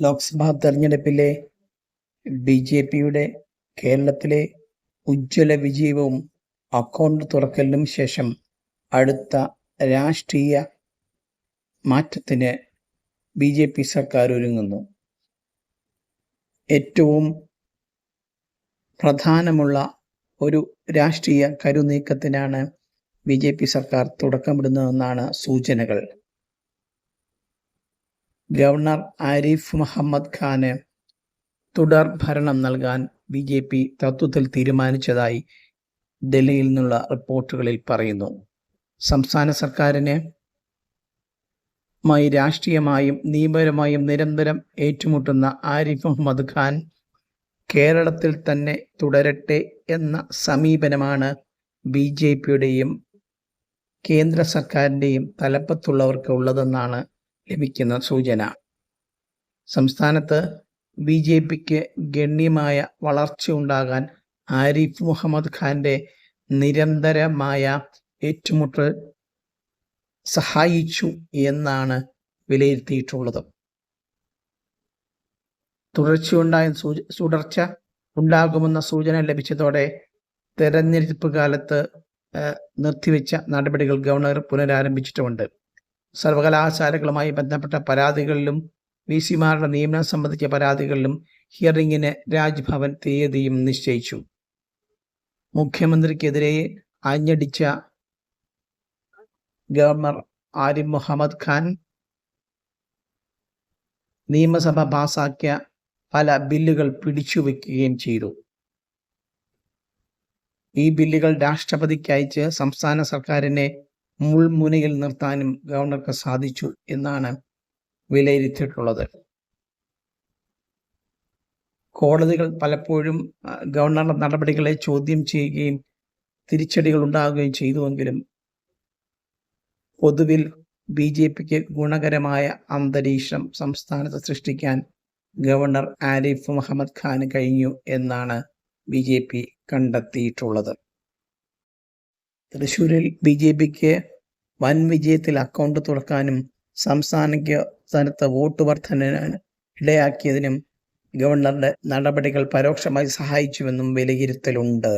ലോക്സഭാ തെരഞ്ഞെടുപ്പിലെ B J പിയുടെ കേരളത്തിലെ ഉജ്ജ്വല വിജയവും അക്കൗണ്ട് തുറക്കലിനും ശേഷം അടുത്ത രാഷ്ട്രീയ മാറ്റത്തിന് ബി ജെ പി സർക്കാർ ഒരുങ്ങുന്നു. ഏറ്റവും പ്രധാനമുള്ള ഒരു രാഷ്ട്രീയ കരുനീക്കത്തിനാണ് ബി ജെ പി സർക്കാർ തുടക്കമിടുന്നതെന്നാണ് സൂചനകൾ. ഗവർണർ ആരിഫ് മുഹമ്മദ് ഖാന് തുടർ ഭരണം നൽകാൻ ബി ജെ പി തത്വത്തിൽ തീരുമാനിച്ചതായി ഡൽഹിയിൽ നിന്നുള്ള റിപ്പോർട്ടുകളിൽ പറയുന്നു. സംസ്ഥാന സർക്കാരിന് മായി രാഷ്ട്രീയമായും നിയമപരമായും നിരന്തരം ഏറ്റുമുട്ടുന്ന ആരിഫ് മുഹമ്മദ് ഖാൻ കേരളത്തിൽ തന്നെ തുടരട്ടെ എന്ന സമീപനമാണ് ബി ജെ പിയുടെയും കേന്ദ്ര സർക്കാരിന്റെയും തലപ്പത്തുള്ളവർക്ക് ഉള്ളതെന്നാണ് ലഭിക്കുന്ന സൂചന. സംസ്ഥാനത്ത് ബി ജെ പിക്ക് ഗണ്യമായ വളർച്ചയുണ്ടാകാൻ ആരിഫ് മുഹമ്മദ് ഖാന്റെ നിരന്തരമായ ഏറ്റുമുട്ടൽ സഹായിച്ചു എന്നാണ് വിലയിരുത്തിയിട്ടുള്ളത്. തുടർച്ചയുണ്ടായ സൂച തുടർച്ച ഉണ്ടാകുമെന്ന സൂചന ലഭിച്ചതോടെ തെരഞ്ഞെടുപ്പ് കാലത്ത് നിർത്തിവെച്ച നടപടികൾ ഗവർണർ പുനരാരംഭിച്ചിട്ടുമുണ്ട്. സർവകലാശാലകളുമായി ബന്ധപ്പെട്ട പരാതികളിലും വി സിമാരുടെ നിയമനം സംബന്ധിച്ച പരാതികളിലും ഹിയറിംഗിന് രാജ്ഭവൻ തീയതിയും നിശ്ചയിച്ചു. മുഖ്യമന്ത്രിക്കെതിരെ ആഞ്ഞടിച്ച ഗവർണർ ആരിഫ് മുഹമ്മദ് ഖാൻ നിയമസഭ പാസാക്കിയ പല ബില്ലുകൾ പിടിച്ചുവെക്കുകയും ചെയ്തു. ഈ ബില്ലുകൾ രാഷ്ട്രപതിക്ക് അയച്ച് സംസ്ഥാന സർക്കാരിനെ മുൾമുനയിൽ നിർത്താനും ഗവർണർക്ക് സാധിച്ചു എന്നാണ് വിലയിരുത്തിയിട്ടുള്ളത്. കോടതികൾ പലപ്പോഴും ഗവർണറുടെ നടപടികളെ ചോദ്യം ചെയ്യുകയും തിരിച്ചടികൾ ഉണ്ടാകുകയും ചെയ്തുവെങ്കിലും പൊതുവിൽ ബി ജെ പിക്ക് ഗുണകരമായ അന്തരീക്ഷം സംസ്ഥാനത്ത് സൃഷ്ടിക്കാൻ ഗവർണർ ആരിഫ് മുഹമ്മദ് ഖാന് കഴിഞ്ഞു എന്നാണ് ബി കണ്ടെത്തിയിട്ടുള്ളത്. തൃശ്ശൂരിൽ ബി ജെ പിക്ക് വൻ വിജയത്തിൽ അക്കൗണ്ട് തുറക്കാനും സംസ്ഥാനയ്ക്ക് സ്ഥാനത്ത് വോട്ട് വർധനവിന് ഇടയാക്കിയതിനും ഗവർണറുടെ നടപടികൾ പരോക്ഷമായി സഹായിച്ചുവെന്നും വിലയിരുത്തലുണ്ട്.